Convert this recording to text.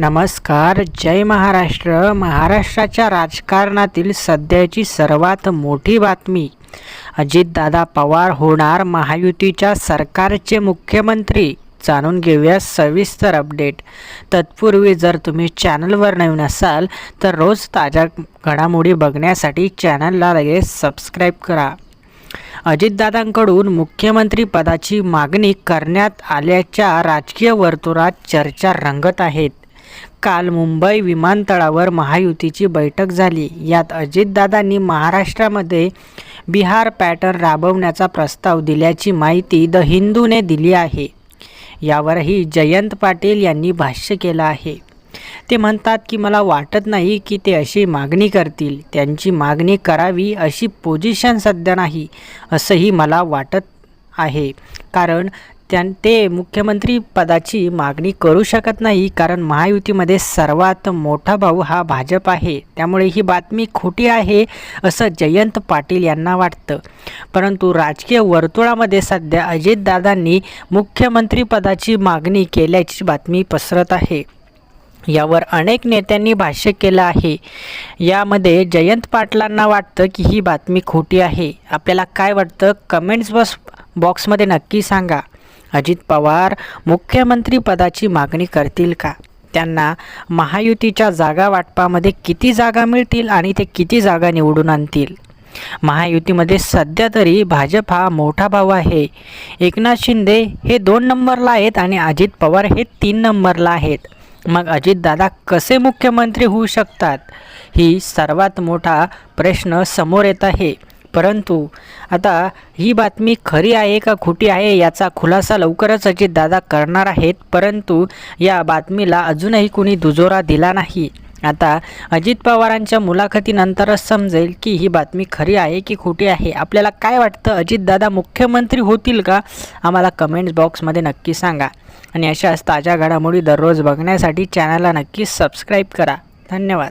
नमस्कार जय महाराष्ट्र. महाराष्ट्राच्या राजकारणातील सध्याची सर्वात मोठी बातमी. अजितदादा पवार होणार महायुतीच्या सरकारचे मुख्यमंत्री. जाणून घेऊया सविस्तर अपडेट तत्पूर्वी जर तुम्ही चॅनलवर नवीन असाल तर रोज ताज्या घडामोडी बघण्यासाठी चॅनलला लगेच सबस्क्राईब करा. अजितदादांकडून मुख्यमंत्री पदाची मागणी करण्यात आल्याच्या राजकीय वर्तुळात चर्चा रंगत आहेत. काल मुंबई विमानतळावर महायुतीची बैठक झाली. यात अजितदादांनी महाराष्ट्रामध्ये बिहार पॅटर्न राबवण्याचा प्रस्ताव दिल्याची माहिती द हिंदूने दिली आहे. यावरही जयंत पाटील यांनी भाष्य केलं आहे. ते म्हणतात की मला वाटत नाही की ते अशी मागणी करतील. त्यांची मागणी करावी अशी पोझिशन सध्या नाही असंही मला वाटत आहे. कारण त्यां ते मुख्यमंत्री पदाची मागणी करू शकत नाही कारण महायुतीमध्ये सर्वात मोठा भाऊ हा भाजप आहे. त्यामुळे ही बातमी खोटी आहे असं जयंत पाटील यांना वाटतं. परंतु राजकीय वर्तुळामध्ये सध्या अजितदादांनी मुख्यमंत्रीपदाची मागणी केल्याची बातमी पसरत आहे. यावर अनेक नेत्यांनी भाष्य केलं आहे. यामध्ये जयंत पाटलांना वाटतं की ही बातमी खोटी आहे. आपल्याला काय वाटतं? कमेंट्स बॉक्स बॉक्समध्ये नक्की सांगा. अजित पवार मुख्यमंत्रीपदाची मागणी करतील का? त्यांना महायुतीच्या जागा वाटपामध्ये किती जागा मिळतील आणि ते किती जागा निवडून आणतील? महायुतीमध्ये सध्या तरी भाजप हा मोठा भाऊ आहे. एकनाथ शिंदे हे दोन नंबरला आहेत आणि अजित पवार हे तीन नंबरला आहेत. मग अजितदादा कसे मुख्यमंत्री होऊ शकतात? ही सर्वात मोठा प्रश्न समोर येत आहे. परंतु आता ही बातमी खरी आहे का खोटी आहे याचा खुलासा लवकरच अजितदादा करणार आहेत परंतु या बातमीला अजूनही कुणी दुजोरा दिला नाही. आता अजित पवारांच्या मुलाखतीनंतरच समजेल की ही बातमी खरी आहे की खोटी आहे. आपल्याला काय वाटतं? अजितदादा मुख्यमंत्री होतील का? आम्हाला कमेंट्स बॉक्समध्ये नक्की सांगा. आणि अशाच ताज्या घडामोडी दररोज बघण्यासाठी चॅनलला नक्की सबस्क्राईब करा. धन्यवाद.